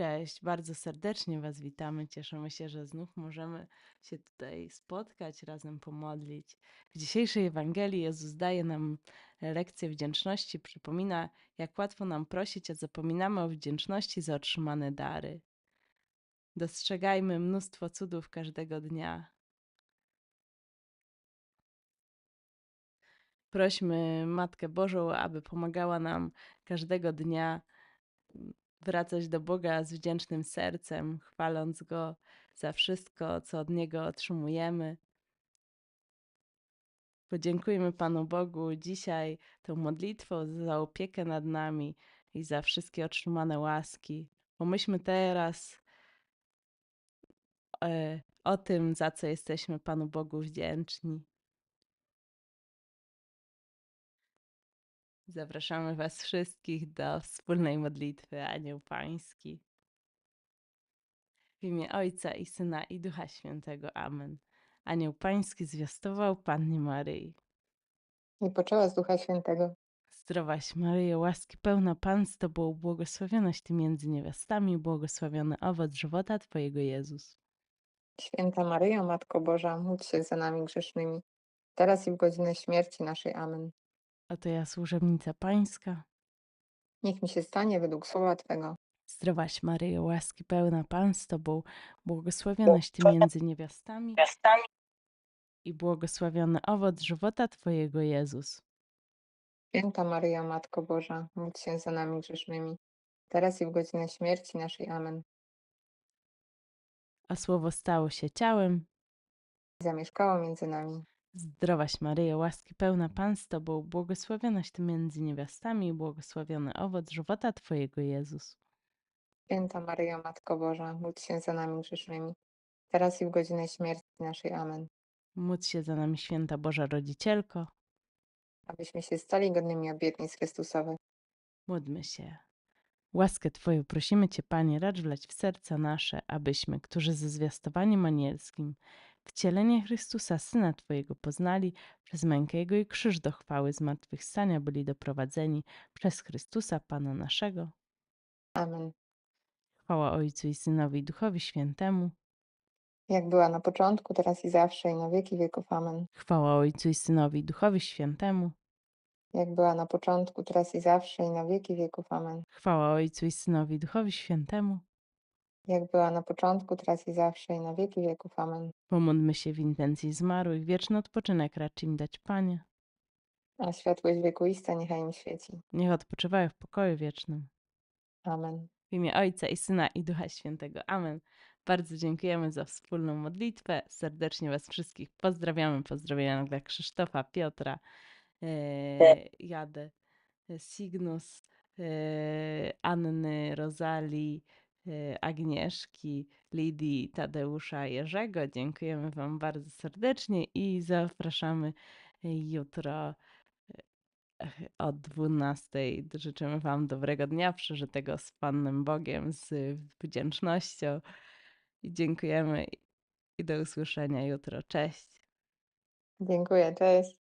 Cześć, bardzo serdecznie Was witamy. Cieszymy się, że znów możemy się tutaj spotkać, razem pomodlić. W dzisiejszej Ewangelii Jezus daje nam lekcję wdzięczności, przypomina, jak łatwo nam prosić, a zapominamy o wdzięczności za otrzymane dary. Dostrzegajmy mnóstwo cudów każdego dnia. Prośmy Matkę Bożą, aby pomagała nam każdego dnia wracać do Boga z wdzięcznym sercem, chwaląc Go za wszystko, co od Niego otrzymujemy. Podziękujmy Panu Bogu dzisiaj tą modlitwą za opiekę nad nami i za wszystkie otrzymane łaski. Pomyślmy teraz e, o tym, za co jesteśmy Panu Bogu wdzięczni. Zapraszamy Was wszystkich do wspólnej modlitwy Anioł Pański. W imię Ojca i Syna i Ducha Świętego. Amen. Anioł Pański zwiastował Pannie Maryi. I poczęła z Ducha Świętego. Zdrowaś Maryjo, łaski pełna Pan z Tobą, błogosławionaś Ty między niewiastami, błogosławiony owoc żywota Twojego Jezus. Święta Maryjo, Matko Boża, módl się za nami grzesznymi, teraz i w godzinę śmierci naszej. Amen. Oto ja służebnica Pańska. Niech mi się stanie według słowa Twego. Zdrowaś Maryjo, łaski pełna Pan z Tobą, błogosławionaś Ty między niewiastami i błogosławiony owoc żywota Twojego Jezus. Święta Maryjo, Matko Boża, módl się za nami grzesznymi, teraz i w godzinę śmierci naszej. Amen. A Słowo stało się ciałem. Zamieszkało między nami. Zdrowaś Maryjo, łaski pełna Pan z Tobą, błogosławionaś Ty między niewiastami i błogosławiony owoc żywota Twojego Jezus. Święta Maryjo, Matko Boża, módl się za nami grzesznymi, teraz i w godzinę śmierci naszej. Amen. Módl się za nami święta Boża Rodzicielko. Abyśmy się stali godnymi obietnic Chrystusowych. Módlmy się. Łaskę Twoją prosimy Cię, Panie, racz wlać w serca nasze, abyśmy, którzy ze zwiastowaniem anielskim wcielenie Chrystusa, Syna Twojego poznali, przez mękę Jego i krzyż do chwały zmartwychwstania byli doprowadzeni przez Chrystusa, Pana naszego. Amen. Chwała Ojcu i Synowi i Duchowi Świętemu. Jak była na początku, teraz i zawsze, i na wieki wieków. Amen. Chwała Ojcu i Synowi i Duchowi Świętemu. Jak była na początku, teraz i zawsze, i na wieki wieków. Amen. Chwała Ojcu i Synowi i Duchowi Świętemu. Jak była na początku, teraz i zawsze, i na wieki wieków. Amen. Pomódlmy się w intencji zmarłych, wieczny odpoczynek racz im dać, Panie. A światłość wiekuista niechaj im świeci. Niech odpoczywają w pokoju wiecznym. Amen. W imię Ojca i Syna i Ducha Świętego. Amen. Bardzo dziękujemy za wspólną modlitwę. Serdecznie Was wszystkich pozdrawiamy. Pozdrowienia dla Krzysztofa, Piotra, e, Jady, e, Signus, e, Anny, Rozali, Agnieszki, Lidii, Tadeusza, Jerzego. Dziękujemy Wam bardzo serdecznie i zapraszamy jutro e, o 12. Życzymy Wam dobrego dnia przeżytego z Panem Bogiem, z wdzięcznością. I dziękujemy i do usłyszenia jutro. Cześć. Dziękuję, cześć.